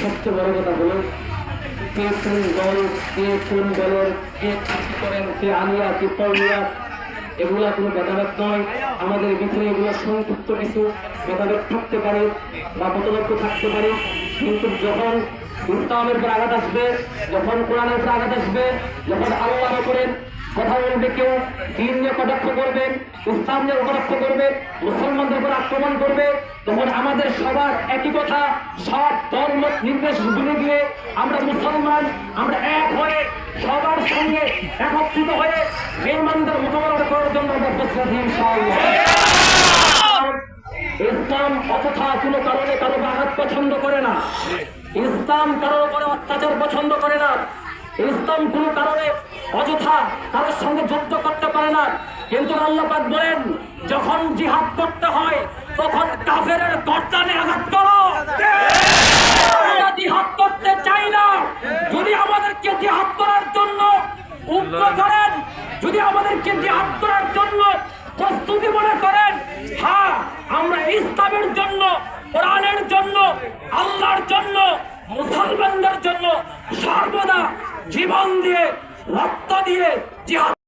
সবচেয়ে বড় কথা হলো কে কোন দল, কে কোন দলের, কে করেন, কে আলিয়া, কে পড়িয়া এগুলা কোনো ভেদাভেদ নয়। আমাদের ভিতরে এগুলো সংযুক্ত কিছু ভেদাভেদ থাকতে পারে বা মতলক্ষ থাকতে পারে। কিন্তু যখন ইসলামের উপর আঘাত আসবে, যখন কোরআনের উপর আঘাত আসবে, যখন আল্লাহর উপরে কথা বলবে কেউ দিন নিয়ে কটাক্ষ করবে ইসলাম নিয়ে কটাক্ষ করবে, মুসলমানদের উপর আক্রমণ করবে। তখন আমাদের সবার একই কথা, সব ধর্ম নির্দেশ ভুলে গিয়ে আমরা মুসলমান, আমরা এক হয়ে সবার সঙ্গে একত্রিত হয়ে বেমানদের মোকাবেলা করার জন্য আমরা প্রস্তুত ইসলাম অযথা কোনো কারণে কারও আঘাত পছন্দ করে না। ইসলাম কারোর উপরে অত্যাচার পছন্দ করে না। ইসলাম কোনো কারণে অযথা কারোর সঙ্গে যুদ্ধ করতে পারে না। কিন্তু আল্লাহ পাক বলেন, যখন জিহাদ করতে হয়, তখন কাফের গর্দানে আঘাত করো। আমরা জিহাদ করতে চাই না। যদি আমাদেরকে জিহাদ করার জন্য উগ্র করেন, যদি আমাদেরকে জিহাদ করার জন্য প্রস্তুতি মনে করেন হ্যাঁ আমরা ইসলামের জন্য, কোরআনের জন্য, আল্লাহর জন্য, মুসলমানদের জন্য সর্বদা জীবন দিয়ে রক্ত দিয়ে জিহাদ